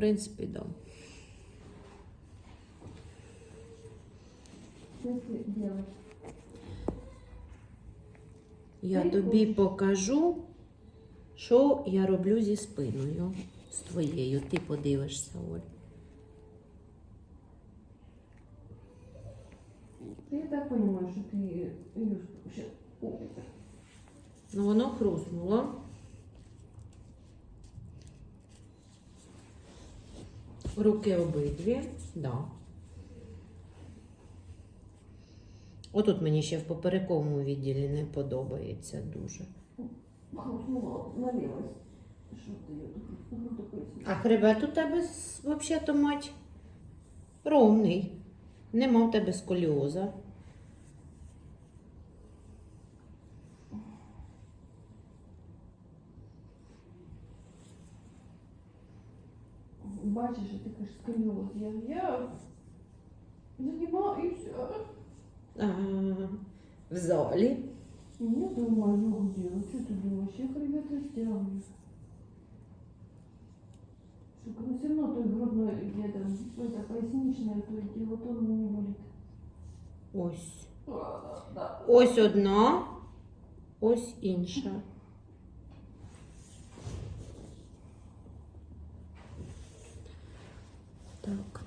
принципі, да. Я тобі покажу, що я роблю зі спиною, з твоєю. Ти подивишся, Оль. Я так понимаю, что ты ее Ну, воно хрустнуло. Руки обидві, да. Отут мені ще в поперековому відділі не подобається дуже. А хребет у тебе взагалі-то мать ровний. Нема в тебе сколіоза. Бачиш, ти кажеш сколіоз. Я, я занимаюся. А, в залі. Я думаю, ногу делать. Что ты думаешь? Я хребет растягиваю. Сука, ну все равно той грудной, где там, это поясничное, то и вот он меня болит. Ось. А, Да. Ось одна, ось інша. понеділок.